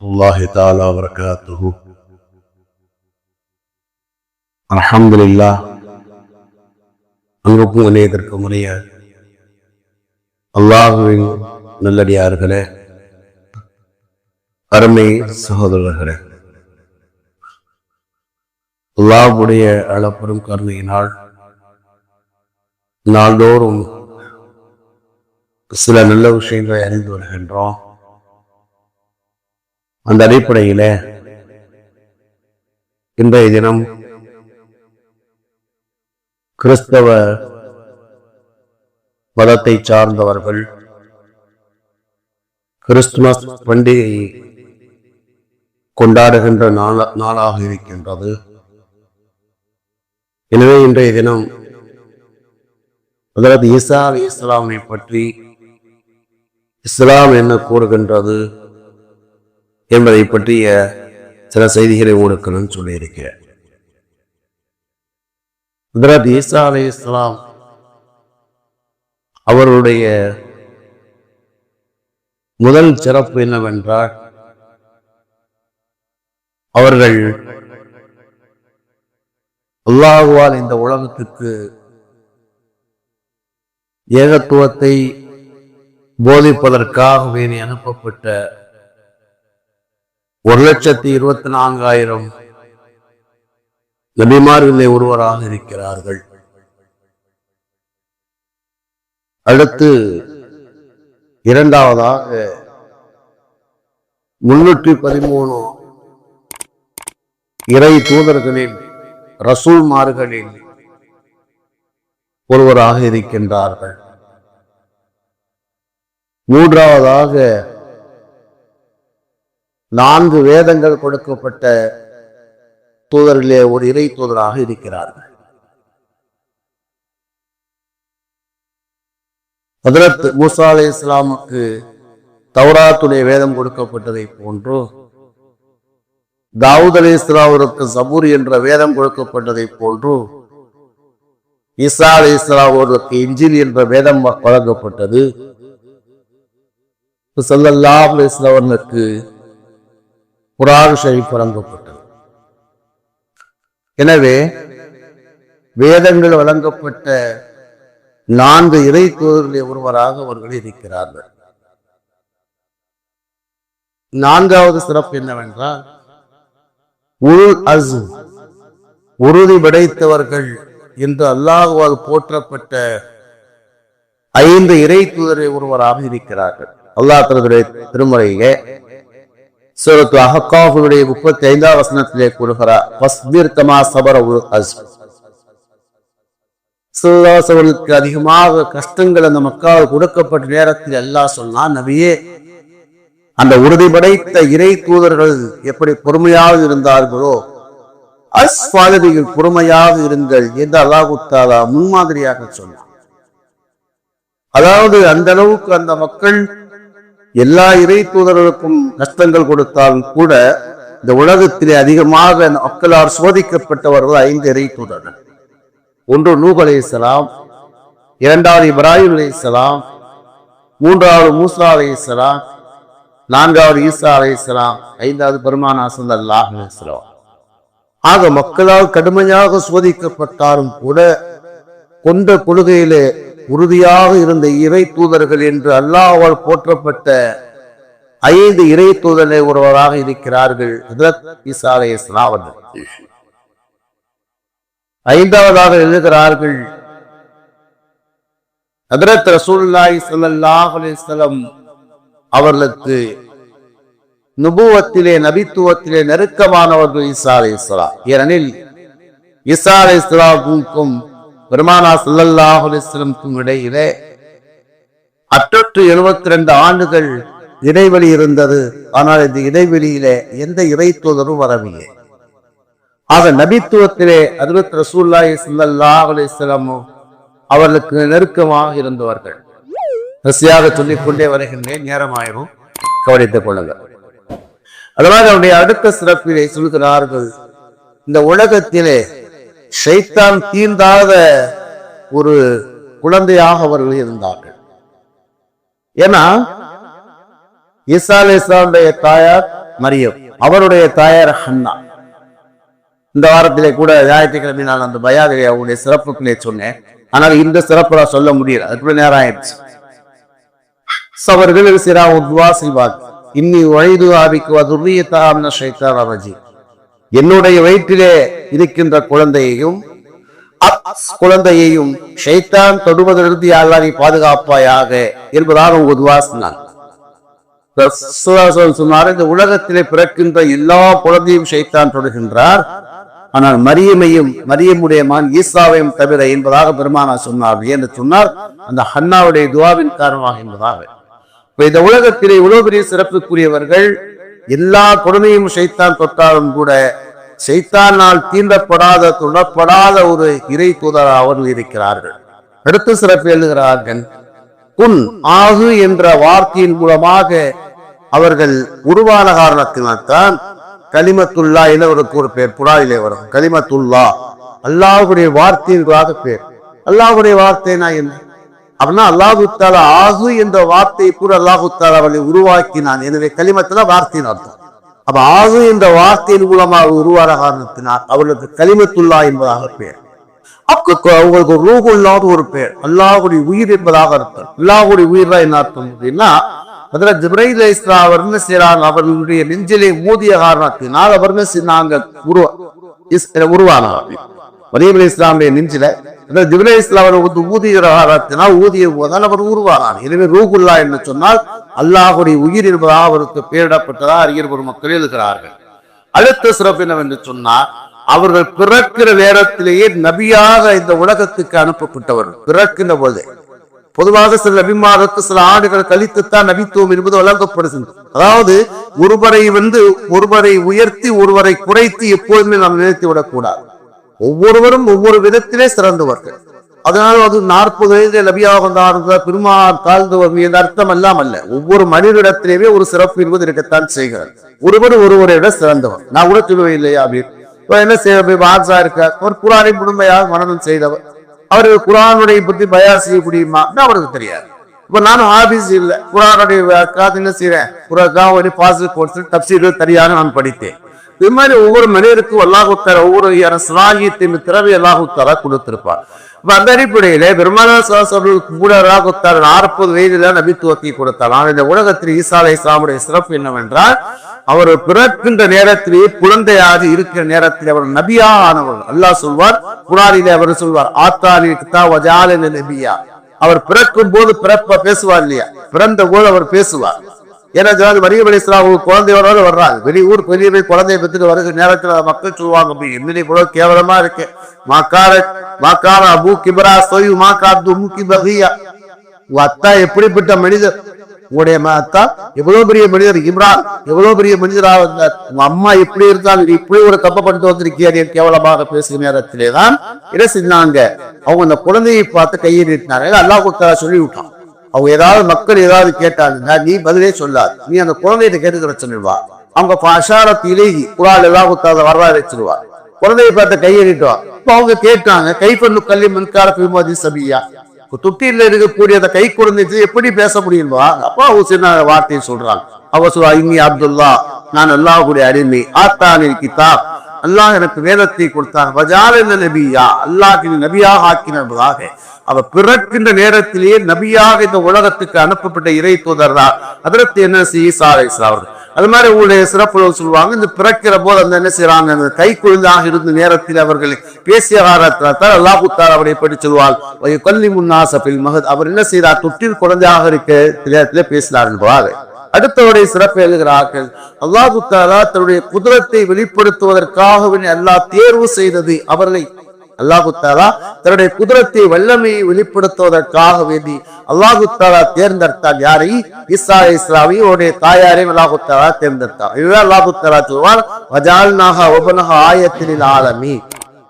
الله تعالى وبركاته الحمد لله அன்புக்கும் இணையத்திற்கும் உரிய அல்லாஹுவின் நல்லடியார்களே அருமை சகோதரர்களே அல்லாஹுடைய அளப்பெரும் கருணையினால் நாள்தோறும் சில நல்ல விஷயங்களை அறிந்து வருகின்றோம் அந்த அடிப்படையில இன்றைய தினம் கிறிஸ்தவ மதத்தை சார்ந்தவர்கள் கிறிஸ்துமஸ் பண்டிகை கொண்டாடுகின்ற நாள நாளாக இருக்கின்றது. எனவே இன்றைய தினம் அதாவது ஈசா அலி இஸ்லாமை பற்றி இஸ்லாம் என்ன கூறுகின்றது? என்பதை பற்றிய சில செய்திகளை உங்களுக்கு நான் சொல்லியிருக்கிறேன் ஹதரத் ஈசா அலி இஸ்லாம் அவருடைய முதல் சிறப்பு என்னவென்றால் அவர்கள் அல்லாஹுவால் இந்த உலகத்துக்கு ஏகத்துவத்தை போதிப்பதற்காக வேண்டி அனுப்பப்பட்ட ஒரு லட்சத்தி இருபத்தி நான்காயிரம் நபிமார்களே ஒருவராக இருக்கிறார்கள். அடுத்து இரண்டாவதாக முன்னூற்றி பதிமூணு இறை தூதர்களில் ரசூல்மார்களில் ஒருவராக இருக்கின்றார்கள். மூன்றாவதாக நான்கு வேதங்கள் கொடுக்கப்பட்ட தூதரிலே ஒரு இறை தூதராக இருக்கிறார்கள். ஹதரத் மூசா அலி இஸ்லாமுக்கு தௌராத்துடைய வேதம் கொடுக்கப்பட்டதை போன்று தாவூத் அலி இஸ்லாமிற்கு சபூர் என்ற வேதம் கொடுக்கப்பட்டதை போன்று ஈசா அலி இஸ்லாமருக்கு இஞ்சில் என்ற வேதம் வழங்கப்பட்டது. சல்லல்லா அலி இஸ்லாமருக்கு குரான் ஷரீஃப் வழங்கப்பட்டது எனவே வேதங்கள் வழங்கப்பட்ட நான்கு இறை ஒருவராக அவர்கள் இருக்கிறார்கள். நான்காவது சிறப்பு என்னவென்றால் உள் அஸ் உறுதி படைத்தவர்கள் என்று அல்லாஹுவால் போற்றப்பட்ட ஐந்து இறை தூதரை ஒருவராக இருக்கிறார்கள். அல்லாஹ் தனதுடைய திருமுறையே சூரத்து அஹக்காஃபுடைய முப்பத்தி ஐந்தாம் வசனத்திலே கூறுகிறார் வஸ்பிர் சபர உல் அதிகமாக கஷ்டங்கள் அந்த மக்கள் கொடுக்கப்பட்ட நேரத்தில் எல்லாம் சொன்னா நபியே அந்த உறுதி படைத்த இறை தூதர்கள் எப்படி பொறுமையாக இருந்தார்களோ அஸ்வாததிகள் பொறுமையாக இருங்கள் என்று அல்லாஹுத்தாலா முன்மாதிரியாக சொன்னார் அதாவது அந்த அளவுக்கு அந்த மக்கள் எல்லா இறை தூதர்களுக்கும் கஷ்டங்கள் கொடுத்தாலும் கூட இந்த உலகத்திலே அதிகமாக மக்களால் சோதிக்கப்பட்டவர்கள் ஐந்து இறை தூதர்கள். ஒன்று நூப் அலை இஸ்லாம் இரண்டாவது இப்ராஹிம் அலை இஸ்லாம் மூன்றாவது மூசா அலை இஸ்லாம் நான்காவது ஈசா அலை இஸ்லாம் ஐந்தாவது பெருமானா அல்லாஹ் இஸ்லாம் ஆக மக்களால் கடுமையாக சோதிக்கப்பட்டாலும் கூட கொண்ட கொள்கையிலே உறுதியாக இருந்த இறை தூதர்கள் என்று அல்லாஹால் போற்றப்பட்ட ஐந்து இறை தூதரை ஒருவராக இருக்கிறார்கள் ஹதரத் ஈசா ஐந்தாவதாக எழுதுகிறார்கள் ஹதரத் ரசூல்லாய் ஸல்லல்லாஹு அலைஹி அவர்களுக்கு நுபுவத்திலே நபித்துவத்திலே நெருக்கமானவர்கள் ஈசா அலை இஸ்லாம் ஏனெனில் ஈசா அலை இஸ்லாமுக்கும் பெருமானா ஸல்லல்லாஹு இடையிலே அற்றொற்று எழுபத்தி ரெண்டு ஆண்டுகள் இடைவெளி இருந்தது. ஆனால் இந்த இடைவெளியிலே எந்த இறை தூதரும் வரவில்லை. ஆக நபித்துவத்திலே அதிரத் ரசூல்லாய் ஸல்லல்லாஹு அலைஹி அவர்களுக்கு நெருக்கமாக இருந்தவர்கள். ரசியாக சொல்லிக் கொண்டே வருகின்றேன். நேரமாயிரும். கவனித்துக் கொள்ளுங்கள் அதனால் அவருடைய அடுத்த சிறப்பிலே சொல்கிறார்கள் இந்த உலகத்திலே ஷைத்தான் தீர்ந்தாத ஒரு குழந்தையாக அவர்கள் இருந்தார்கள். ஏன்னா ஈசா அலி இஸ்லாமுடைய தாயார் மரியம் அவருடைய தாயார் ஹன்னா. இந்த வாரத்திலே கூட ஞாயிற்றுக்கிழமை நான் அந்த பயாதிரி அவருடைய சிறப்புகளே சொன்னேன். ஆனால் இந்த சிறப்பு நான் சொல்ல முடியல அதுக்குள்ள நேரம் ஆயிடுச்சு. அவர்கள் சிறா துவா செய்வார் இன்னி வயது ஆபிக்கு அதுரியத்தாம்ன ஷைத்தான் ரஜி என்னுடைய வயிற்றிலே இருக்கின்ற குழந்தையையும் குழந்தையையும் ஷைத்தான் தொடுவதிலிருந்து யாரெல்லாம் நீ பாதுகாப்பாயாக என்பதாக உங்க துவா சொன்னான் சொன்னார் இந்த உலகத்திலே பிறக்கின்ற எல்லா குழந்தையும் ஷைத்தான் தொடுகின்றார். ஆனால் மரியமையும் மரியமுடைய மான் ஈசாவையும் தவிர என்பதாக பெருமானா சொன்னார் என்று சொன்னார் அந்த ஹன்னாவுடைய துவாவின் காரணமாக என்பதாக. இந்த உலகத்திலே இவ்வளவு பெரிய சிறப்புக்குரியவர்கள் எல்லா குழந்தையும் செய்தான் தொட்டாலும் கூட செய்தானால் தீண்டப்படாத தொடப்படாத ஒரு இறை தூதர் அவர்கள் இருக்கிறார்கள். அடுத்து சிறப்பு எழுதுகிறார்கள் குன் ஆகு என்ற வார்த்தையின் மூலமாக அவர்கள் உருவான காரணத்தினால்தான் கலிமத்துல்லா என ஒரு ஒரு பேர் புறாயிலே வரும். கலிமத்துல்லா அல்லாஹுடைய வார்த்தையின்றாக பேர். அல்லாஹுடைய வார்த்தைனா என்ன? அப்படின்னா அல்லாஹு தாலா ஆகு என்ற வார்த்தையை கூட அல்லாஹு தாலா அவளை உருவாக்கினான். எனவே களிமத்துல வார்த்தையின் அர்த்தம். அப்ப ஆகு என்ற வார்த்தையின் மூலமாக உருவான காரணத்தினால் அவளுக்கு களிமத்துல்லா என்பதாக பெயர். அப்ப அவங்களுக்கு ஒரு ரூஹு இல்லாத ஒரு பெயர். அல்லாஹுடைய உயிர் என்பதாக அர்த்தம். அல்லாஹுடைய உயிர் தான் என்ன அர்த்தம் அப்படின்னா அதுல ஜிப்ரைல் இஸ்லா அவர் என்ன செய்யறாங்க அவர்களுடைய நெஞ்சிலே மோதிய காரணத்தினால் அவர் என்ன செய்தாங்க உருவ இஸ்- உருவானார். மரியம் இஸ்லாமுடைய நெஞ்சில அந்த ஜிப்ரே இஸ்லாம் அவர் வந்து ஊதிய ஊதிய போதால் அவர் உருவானார் எனவே ரூகுல்லா என்று சொன்னால் அல்லாஹுடைய உயிர் என்பதாக அவருக்கு பெயரிடப்பட்டதா அறிஞர் ஒரு மக்கள் எழுதுகிறார்கள். அடுத்த சிறப்பு என்னவென்று சொன்னால் அவர்கள் பிறக்கிற நேரத்திலேயே நபியாக இந்த உலகத்துக்கு அனுப்பப்பட்டவர்கள். பிறக்கின்ற போது பொதுவாக சில நபிமாருக்கு சில ஆண்டுகள் கழித்துத்தான் நபித்துவம் என்பது வழங்கப்படுகிறது அதாவது ஒருவரை வந்து ஒருவரை உயர்த்தி ஒருவரை குறைத்து எப்போதுமே நாம் நினைத்து விடக்கூடாது ஒவ்வொருவரும் ஒவ்வொரு விதத்திலே சிறந்தவர்கள். அதனால் அது நாற்பது வயதிலே நபியாக வந்தார்கள் பெருமாள் தாழ்ந்தவர் என்ற அர்த்தம் எல்லாம் அல்ல. ஒவ்வொரு மனிதனிடத்திலேயே ஒரு சிறப்பு என்பது இருக்கத்தான் செய்கிறார் ஒருவர் ஒருவரை விட சிறந்தவர். நான் கூட சொல்லுவேன் இல்லையா அப்படின்னு என்ன செய்ய வாட்ஸா இருக்கார்? அவர் குரானை முழுமையாக மனநம் செய்தவர். அவர் குரானுடைய பற்றி பயார் செய்ய முடியுமா? அவருக்கு தெரியாது. இப்போ நானும் ஆபீஸ் இல்லை. குரானுடைய காது என்ன செய்யறேன் குரான் ஒரு பாசிட்டிவ் கோர்ஸ் தப்சீர்கள் தனியாக நான் படித்தேன். இது மாதிரி ஒவ்வொரு மனிதருக்கும் அல்லாஹுத்தார ஒவ்வொரு சுலாகியத்தின் திறவை அல்லாஹுத்தாரா கொடுத்திருப்பார். இப்ப அந்த அடிப்படையில பெருமானார்களுக்கு கூட அல்லாஹுத்தார் நாற்பது வயதுல நபித்துவத்தை கொடுத்தார். ஆனால் இந்த உலகத்தில் ஈசா அலை இஸ்லாமுடைய சிறப்பு என்னவென்றால் அவர் பிறக்கின்ற நேரத்திலேயே குழந்தையாக இருக்கிற நேரத்தில் அவர் நபியா ஆனவர் அல்லாஹ் சொல்வார் குரானிலே அவர் சொல்வார் ஆத்தானி கிதா வஜாலின நபியா. அவர் பிறக்கும் போது பிறப்ப பேசுவார் இல்லையா? பிறந்த போது அவர் பேசுவார். ஏன்னா மரியம் அலி இஸ்லாமுக்கு குழந்தையோட வர்றாங்க. வெளியூர் பெரிய பெரிய குழந்தைய பெற்றுட்டு வருகிற நேரத்துல மக்கள் சொல்லுவாங்க "அப்ப என்னடி இவ்வளவு கேவலமா இருக்கு? மாக்கார மாக்கார அபு கிபரா சொய் மாக்காத்து மூக்கி பகியா உங்க அத்தா எப்படிப்பட்ட மனிதர்? உங்களுடைய அத்தா எவ்வளவு பெரிய மனிதர்? இம்ரான் எவ்வளவு பெரிய மனிதராக இருந்தார் உங்க அம்மா எப்படி இருந்தால் இப்படி ஒரு தப்பை பண்ணிட்டு வந்திருக்கியார் கேவலமாக பேசுகிற நேரத்திலே தான் என்ன செஞ்சாங்க. அவங்க அந்த குழந்தையை பார்த்து கையை நீட்டினாங்க அல்லாஹ் சொல்லி விட்டான் அவங்க ஏதாவது மக்கள் ஏதாவது கேட்டாங்கன்னா நீ பதிலே சொல்லாது. நீ அந்த குழந்தைகிட்ட கேட்டுக்கிற சொல்லிடுவா அவங்க அஷாரத் இலேகி குரால் எல்லாம் குத்தாத வரலாறு வச்சிருவா குழந்தைய பார்த்து கையெழுட்டுவா இப்போ அவங்க கேட்டாங்க கை பண்ணு கல்வி மின்கார பிமதி சபியா. தொட்டியில் இருக்கக்கூடிய அந்த கை குழந்தைக்கு எப்படி பேச முடியுமா? அப்பா அவங்க சின்ன வார்த்தையை சொல்றாங்க? அவ சொல்றா இன்னி அப்துல்லா நான் அல்லாஹ்வுடைய அடிமை. ஆத்தானில் கிதாப். அல்லாஹ் எனக்கு வேதத்தை கொடுத்தான் வஜாலின நபியா. அல்லாஹ் நபியாக ஆக்கின என்பதாக அவ பிறக்கின்ற நேரத்திலேயே நபியாக இந்த உலகத்துக்கு அனுப்பப்பட்ட இறை தூதர் தான். அதற்கு என்ன ஈசா அலைஹிஸ்ஸலாம் அவர்கள். அது மாதிரி உங்களுடைய சிறப்புகள் சொல்லுவாங்க. இந்த பிறக்கிற போது அந்த என்ன செய்யறாங்க அந்த கை குழந்தாக இருந்த நேரத்தில் அவர்கள் பேசிய காரணத்தினால் அல்லாஹு தாலா அவரை பற்றி சொல்வாள்? கொல்லி முன்னாசபில் மகத் அவர் என்ன செய்தார்? தொட்டில் குழந்தையாக இருக்க நேரத்தில் பேசினார் என்பதாக. அடுத்தவருடைய சிறப்பு எழுகிறார்கள் அல்லாஹு தாலா தன்னுடைய குதிரத்தை வெளிப்படுத்துவதற்காகவே அல்லாஹ் தேர்வு செய்தது அவர்களை அல்லாஹு தாலா தன்னுடைய குதிரத்தை வல்லமையை வெளிப்படுத்துவதற்காக வேண்டி அல்லாஹு தாலா தேர்ந்தெடுத்தார். யாரை? ஈசா இஸ்லாமி உடைய தாயாரையும் அல்லாஹு தாலா தேர்ந்தெடுத்தார். இதுதான் அல்லாஹு தாலா சொல்வார் வஜால்நாக ஒபனக ஆயத்தினில் ஆலமி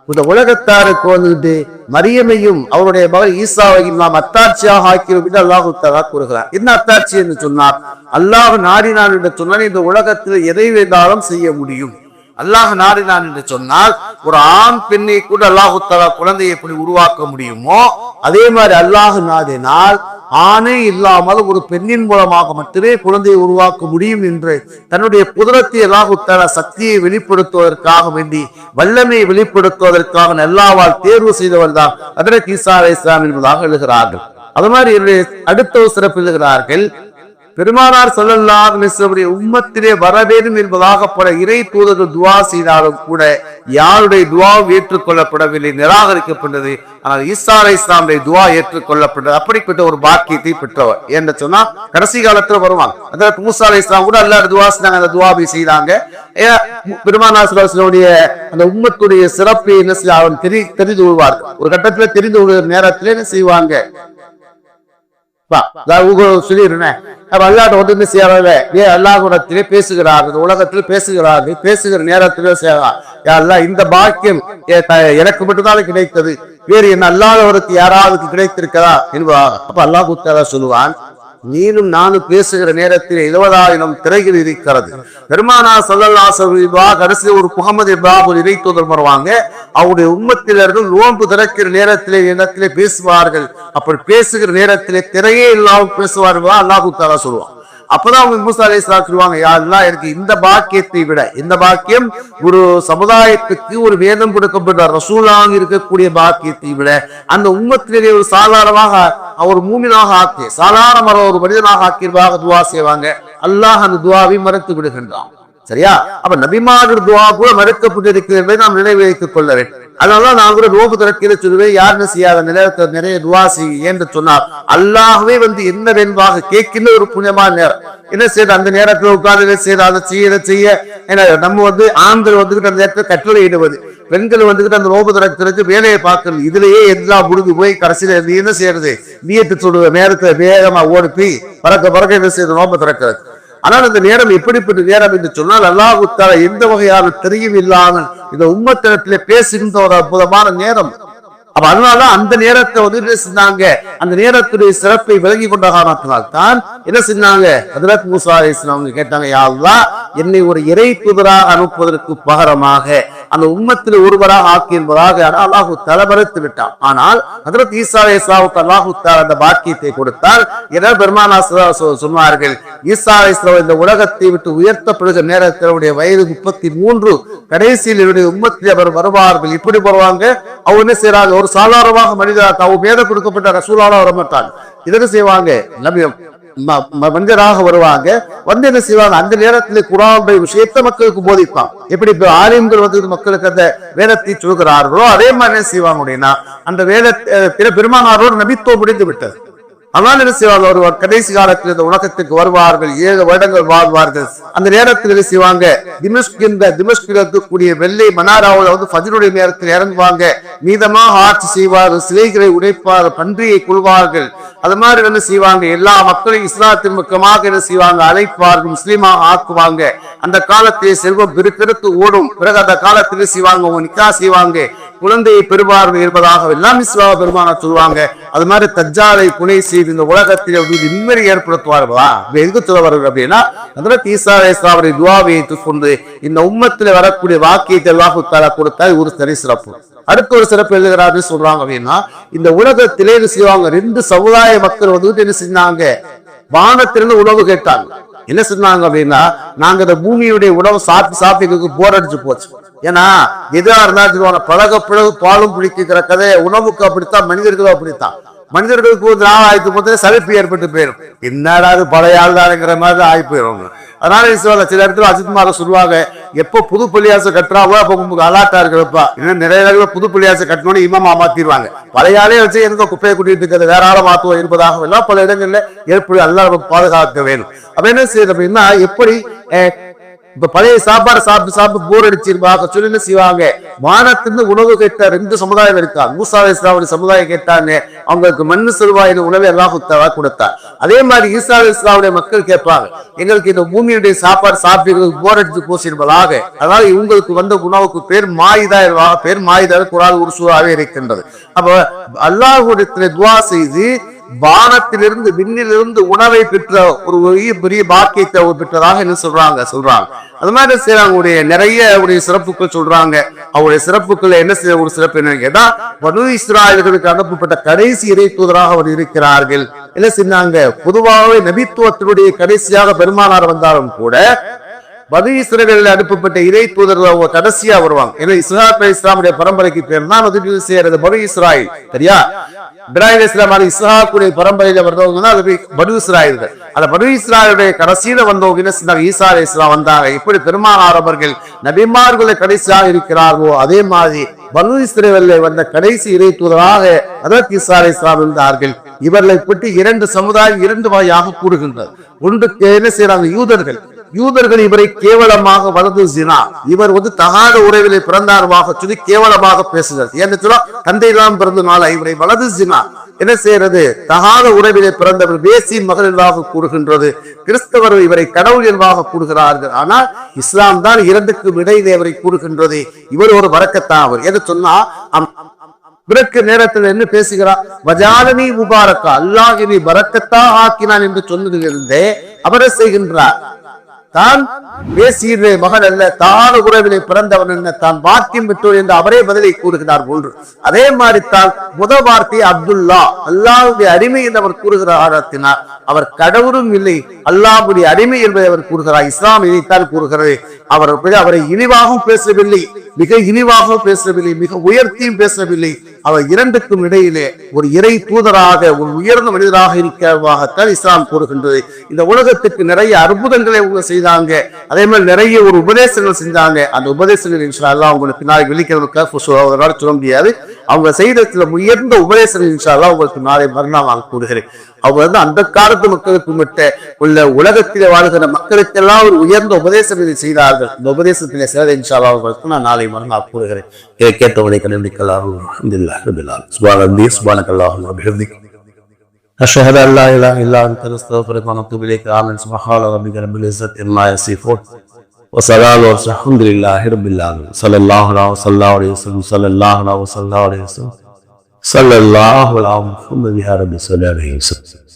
இந்த உலகத்தாருக்கு வந்துட்டு மரியமையும் அவருடைய மகள் ஈசாவையும் நாம் அத்தாட்சியாக ஆக்கிறோம் என்று அல்லாஹு தாலா கூறுகிறார். என்ன அத்தாட்சி என்று சொன்னார் அல்லாஹ் நாடினான் என்று சொன்னால் இந்த உலகத்தில் எதை வேண்டாலும் செய்ய முடியும். அல்லாஹ் நாடினான் என்று சொன்னால் ஒரு ஆண் பெண்ணை கூட அல்லாஹு தலா குழந்தையை எப்படி உருவாக்க முடியுமோ அதே மாதிரி அல்லாஹ் நாடினால் ஆணே இல்லாமல் ஒரு பெண்ணின் மூலமாக மட்டுமே குழந்தையை உருவாக்க முடியும் என்று தன்னுடைய குதிரத்தை அல்லாஹு சக்தியை வெளிப்படுத்துவதற்காக வேண்டி வல்லமையை வெளிப்படுத்துவதற்காக நல்லாவால் தேர்வு செய்தவர் தான் அதற்கு ஈசா அலை இஸ்லாம் என்பதாக எழுகிறார்கள் அது மாதிரி என்னுடைய அடுத்த சிறப்பு எழுகிறார்கள் பெருமானார் சொல்லல்லாஹ் உம்மத்திலே வரவேண்டும் என்பதாக பல இறை தூதர்கள் துவா செய்தாலும் கூட யாருடைய துவாவும் ஏற்றுக்கொள்ளப்படவில்லை நிராகரிக்கப்பட்டது. ஆனால் ஈசா அலை இஸ்லாமுடைய துவா ஏற்றுக்கொள்ளப்பட்டது. அப்படிப்பட்ட ஒரு பாக்கியத்தை பெற்றவர். என்று சொன்னா கடைசி காலத்துல வருவாங்க. அதாவது மூசா அலை இஸ்லாம் கூட எல்லாரும் துவா செய்தாங்க அந்த துவாபி செய்தாங்க. பெருமானாசுடைய பெருமானார் அந்த உம்மத்துடைய சிறப்பை என்ன செய்ய அவன் தெரி தெரிந்து கொள்வார்கள். ஒரு கட்டத்துல தெரிந்து கொள்கிற நேரத்துல என்ன செய்வாங்க? சொல்லிடுறேன் அப்ப அல்லாட்ட வந்து என்ன செய்யறாங்க? ஏ அல்லாஹுடத்திலே பேசுகிறார்கள் இந்த உலகத்தில் பேசுகிறார்கள் பேசுகிற நேரத்திலே செய்யலாம் அல்லாஹ் இந்த பாக்கியம் எனக்கு மட்டும்தான் கிடைத்தது. வேறு என்ன அல்லாதவருக்கு யாராவது கிடைத்திருக்கிறதா? என்பதாக அப்ப அல்லாஹ் குத்தாலா சொல்லுவான் நீனும் நானும் பேசுகிற நேரத்தில் இருபதாயிரம் திரைகள் இருக்கிறது. பெருமானா சல்லல்லாசா கடைசி ஒரு முகமது பாபு இறை தூதர் வருவாங்க. அவருடைய உம்மத்தினர்கள் நோன்பு திறக்கிற நேரத்திலே இடத்திலே பேசுவார்கள். அப்படி பேசுகிற நேரத்திலே திரையே இல்லாமல் பேசுவார்கள்? அல்லாஹு தாலா சொல்லுவான் அப்பதான் அவங்க மூசா அலி சொல்லுவாங்க யாருன்னா எனக்கு இந்த பாக்கியத்தை விட இந்த பாக்கியம் ஒரு சமுதாயத்துக்கு ஒரு வேதம் கொடுக்கப்பட்ட ரசூலாக இருக்கக்கூடிய பாக்கியத்தை விட அந்த உம்மத்திலே ஒரு சாதாரணமாக அவர் மூமினாக ஆக்கி சாதாரண ஒரு மனிதனாக ஆக்கியவாக துவா செய்வாங்க. அல்லாஹ் அந்த துவாவை மறுத்து விடுகின்றான். சரியா? அப்ப நபிமார்கள் துவா கூட மறுக்கப்பட்டிருக்கிறது என்பதை நாம் நினைவு வைத்துக் கொள்ள வேண்டும். அதனால நான் கூட நோக்கு திறக்கிற சொல்லுவேன் யாருன்னு செய்யாத நிலத்தை நிறைய துவா செய்ய என்று சொன்னார். அல்லாகவே வந்து என்ன வேண்பாக கேட்கின்ற ஒரு புண்ணியமான நேரம். என்ன செய்யுது அந்த நேரத்தில் உட்கார்ந்து என்ன செய்து அதை செய்ய இதை செய்ய. ஏன்னா நம்ம வந்து ஆண்கள் வந்துகிட்டு அந்த நேரத்தில் கட்டளை இடுவது பெண்கள் வந்துகிட்டு அந்த நோக்கு திறக்கிறதுக்கு வேலையை பார்க்கணும். இதுலயே எல்லாம் முடிஞ்சு போய் கடைசியில் நீ என்ன செய்யறது? நீயத்து சொல்லுவ நேரத்தை வேகமா ஓடிப்பி பறக்க பறக்க என்ன செய்யுது நோம்பு திறக்கிறது? ஆனால் அந்த நேரம் எப்படிப்பட்ட நேரம் என்று சொன்னால் அல்லாஹுத்தால எந்த வகையான தெரியும் இல்லாமல் இந்த உம்மத்திடத்திலே பேசுகின்ற ஒரு அற்புதமான நேரம். அப்ப அதனால அந்த நேரத்தை வந்து என்ன செஞ்சாங்க? அந்த நேரத்துடைய சிறப்பை விளங்கி கொண்ட காரணத்தினால் தான் என்ன செஞ்சாங்க? ஹதரத் மூசா அவங்க கேட்டாங்க யா என்னை ஒரு இறை தூதராக அனுப்புவதற்கு பகரமாக அந்த உம்மத்தில் ஒருவராக ஆக்கி என்பதாக அல்லாஹு தலைமறைத்து விட்டான். ஆனால் ஹதரத் ஈசா இஸ்லாவுக்கு அல்லாஹு அந்த பாக்கியத்தை கொடுத்தால் என பெருமானா சொன்னார்கள் ஈசா அலைஹிஸ்ஸலாம் இந்த உலகத்தை விட்டு உயர்த்தப்படுகிற நேரத்தினுடைய வயது முப்பத்தி மூன்று கடைசியில் என்னுடைய உம்மத்தில் அவர் வருவார்கள். இப்படி வருவாங்க. அவங்க என்ன செய்யறாங்க ஒரு சாதாரணமாக மனிதராக அவங்க மேத கொடுக்கப்பட்ட ரசூலால வர மாட்டாங்க இதற்கு செய்வாங்க? நம்பியம் மனிதராக வருவாங்க. வந்து என்ன செய்வாங்க? அந்த நேரத்தில் குரானுடைய விஷயத்தை மக்களுக்கு போதிப்பான் எப்படி இப்ப ஆலயங்கள் வந்து மக்களுக்கு அந்த வேதத்தை சொல்கிறார்களோ அதே மாதிரி என்ன செய்வாங்க அப்படின்னா அந்த வேத பிற பெருமானாரோடு நபித்துவம் முடிந்து விட்டது. அதனால் என்ன செய்வாங்க? ஒரு கடைசி காலத்தில் இந்த உலகத்துக்கு வருவார்கள் ஏழு வருடங்கள் வாழ்வார்கள். அந்த நேரத்தில் என்ன செய்வாங்க? திமஸ்க் என்ற திமஸ்கில் இருக்கக்கூடிய வெள்ளை மனாராவில் வந்து பதினுடைய நேரத்தில் இறங்குவாங்க. மீதமாக ஆட்சி செய்வார்கள் சிலைகளை உடைப்பார்கள் பன்றியை கொள்வார்கள் அது மாதிரி என்ன செய்வாங்க? எல்லா மக்களையும் இஸ்லாத்தின் பக்கமாக என்ன செய்வாங்க? அழைப்பார்கள் முஸ்லீமாக ஆக்குவாங்க. அந்த காலத்திலே செல்வம் பெருக்கெடுத்து ஓடும். பிறகு அந்த காலத்தில் செய்வாங்க? அவங்க நிக்கா செய்வாங்க. குழந்தையை பெறுவார்கள் என்பதாக எல்லாம் இஸ்லா பெருமான சொல்லுவாங்க அது மாதிரி தஜ்ஜாலை புனை செய்து இந்த உலகத்தில் நிம்மதி ஏற்படுத்துவார்களா? எதுக்கு சொல்ல வருது அப்படின்னா அதில் தீசா இஸ்லாமுடைய துவாவை கொண்டு இந்த உம்மத்தில் வரக்கூடிய வாக்கியத்தை அல்லாஹு தாலா கொடுத்தா ஒரு தனி சிறப்பு. அடுத்த ஒரு சிறப்பு எழுதுகிறார்கள் சொல்றாங்க அப்படின்னா இந்த உலகத்திலே என்ன செய்வாங்க? ரெண்டு சமுதாய மக்கள் வந்துட்டு என்ன செஞ்சாங்க? வானத்திலிருந்து உணவு கேட்டாங்க. என்ன சொன்னாங்க அப்படின்னா நாங்க இந்த பூமியுடைய உணவு சாப்பிட்டு சாப்பிட்டு போர் அடிச்சு போச்சு. ஏன்னா எதா இருந்தாலும் சொல்லுவாங்க பழக பிறகு பாலும் பிடிக்கிற கதை உணவுக்கு அப்படித்தான் மனிதர்களும் அப்படித்தான். மனிதர்களுக்கு ஒரு நாள் ஆயிட்டு சலிப்பு ஏற்பட்டு போயிடும் என்னடா அது பழைய ஆள் தானுங்கிற மாதிரி ஆகி போயிடும் அதனால சொல்ல சில இடத்துல அஜித்மார சொல்லுவாங்க எப்போ புது பள்ளியாசை கட்டுறாவோ அப்போ உங்களுக்கு அலாட்டா இருக்கிறப்பா. இன்னும் நிறைய இடத்துல புது பள்ளியாசை கட்டணும்னு இமாமா மாத்திடுவாங்க. பழைய ஆளே வச்சு எனக்கு குப்பையை கூட்டிட்டு இருக்கிறது வேற ஆள மாத்துவோம் இருப்பதாக எல்லாம் பல இடங்கள்ல ஏற்படி எல்லாம் பாதுகாக்க வேணும். அப்ப என்ன செய்யுது அப்படின்னா எப்படி இப்ப பழைய சாப்பாடு சாப்பிட்டு சாப்பிட்டு போர் அடிச்சிருப்பாங்க சொல்லி என்ன செய்வாங்க வானத்திலிருந்து உணவு கேட்ட ரெண்டு சமுதாயம் இருக்கா மூசாவை இஸ்லாமுடைய சமுதாயம் கேட்டாங்க அவங்களுக்கு மண்ணு செல்வாயின் உணவை எல்லாம் கொடுத்தார். அதே மாதிரி ஈசா இஸ்லாமுடைய மக்கள் கேட்பாங்க எங்களுக்கு இந்த பூமியுடைய சாப்பாடு சாப்பிட்டு போர் அடித்து போசிருப்பதாக அதனால இவங்களுக்கு வந்த உணவுக்கு பேர் மாயுதா பேர் மாயுதா குரால் ஒரு சூறாவே இருக்கின்றது. அப்ப அல்லாஹுடைய துவா செய்து வானத்திலிருந்து விண்ணிலிருந்து உணவை பெற்ற ஒரு பெரிய பாக்கியத்தை பெற்றதாக என்ன சொல்றாங்க? சொல்றாங்க. அது மாதிரி சில அவங்களுடைய நிறைய அவருடைய சிறப்புகள் சொல்றாங்க. அவருடைய சிறப்புகள் என்ன செய்ய ஒரு சிறப்பு என்ன கேட்டா பனு இஸ்ராயல்களுக்கு அனுப்பப்பட்ட கடைசி இறை தூதராக அவர் இருக்கிறார்கள். என்ன செஞ்சாங்க பொதுவாகவே நபித்துவத்தினுடைய கடைசியாக பெருமானார் வந்தாலும் கூட பது இஸ்ரேலில் அனுப்பப்பட்ட இறை தூதர் கடைசியா வருவாங்க. ஏன்னா இஸ்லாத் அலி இஸ்லாமுடைய பரம்பரைக்கு பேர் தான் உதவி செய்யறது பனு இஸ்ராயில். சரியா? இப்ராஹிம் இஸ்லாம் அலி இஸ்லாக்குடைய பரம்பரையில வந்தவங்க தான் அது பனு இஸ்ராயல்கள். அந்த பனு இஸ்ராயலுடைய கடைசியில வந்தவங்க என்ன செஞ்சாங்க? ஈசா அலி இஸ்லாம் வந்தாங்க. இப்படி பெருமானார் அவர்கள் நபிமார்களை கடைசியாக இருக்கிறார்களோ அதே மாதிரி பனு இஸ்ரேலில் வந்த கடைசி இறை தூதராக அதற்கு ஈசா அலி இஸ்லாம் இருந்தார்கள். இவர்களை பற்றி இரண்டு சமுதாயம் இரண்டு வகையாக கூறுகின்றது. ஒன்றுக்கு என்ன செய்யறாங்க யூதர்கள். யூதர்கள் இவரை கேவலமாக வலது ஜினா. இவர் வந்து தகாத உறவிலே பிறந்தார்வாக சொல்லி கேவலமாக பேசுகிறது ஏன்னு சொன்னா தந்தை தான் பிறந்த நாள் இவரை வலது ஜினா. என்ன செய்யறது தகாத உறவிலே பிறந்தவர் வேசி மகள் என்பதாக கூறுகின்றது. கிறிஸ்தவர் இவரை கடவுள் என்பதாக கூறுகிறார்கள். ஆனால் இஸ்லாம் தான் இரண்டுக்கும் இடையிலே அவரை கூறுகின்றது. இவர் ஒரு வரக்கத்தான் அவர் என்று சொன்னா அம்- பிறகு நேரத்தில் என்ன பேசுகிறார் வஜாலனி முபாரக்கா. அல்லாஹினி பரக்கத்தா ஆக்கினான் என்று சொன்னதிலிருந்தே அவரை செய்கின்றார்? தான் பேசிய மகன் அல்ல. தான உறவிலே பிறந்தவன் என்ன தான் வாக்கியம் விட்டோர் என்று அவரே பதிலை கூறுகிறார் போன்று. அதே மாதிரி தான் முத வார்த்தை அப்துல்லா. அல்லாவுடைய அடிமை என்று அவர் கூறுகிறார் அவர் கடவுளும் இல்லை. அல்லாவுடைய அடிமை என்பதை அவர் கூறுகிறார். இஸ்லாம் இதைத்தான் கூறுகிறது. அவர் அவரை இனிவாகவும் பேசவில்லை. மிக இனிவாகவும் பேசவில்லை. மிக உயர்த்தியும் பேசவில்லை. அவர் இரண்டுக்கும் இடையிலே ஒரு இறை தூதராக ஒரு உயர்ந்த மனிதராக இருக்கவாகத்தான் இஸ்லாம் கூறுகின்றது. இந்த உலகத்துக்கு நிறைய அற்புதங்களை அவங்க செய்தாங்க. அதே மாதிரி நிறைய ஒரு உபதேசங்கள் செஞ்சாங்க. அந்த உபதேசங்கள் இன்ஷா அல்லாஹ் உங்களுக்கு நாளை வெள்ளிக்கிழமை சொல்ல முடியாது. அவங்க செய்த சில உயர்ந்த உபதேசங்கள் இன்ஷா அல்லாஹ் உங்களுக்கு நாளை மறுநாள் நான் கூறுகிறேன். அவங்க வந்து அந்த காலத்து மக்களுக்கு மட்டும் உள்ள உலகத்திலே வாழ்கிற மக்களுக்கெல்லாம் ஒரு உயர்ந்த உபதேசங்களை செய்தார்கள். இந்த உபதேசத்திலே சேத இன்ஷா அவர்களுக்கு உங்களுக்கு நான் நாளை மறுநாள் கூறுகிறேன். இதை கேட்டவனை கண்டுபிடிக்கலாம். رب العالمين سبحان ربي سبحانك اللهم وبحمدك. أشهد أن لا إله إلا أنت استغفرك ونتوب إليك. آمين. سبحان ربك رب العزة عما يصفون. وسلام الحمد لله رب العالمين. صلى الله عليه وسلم. صلى الله عليه وسلم. صلى الله عليه وسلم. صلى الله عليه وسلم. صلى الله عليه وسلم.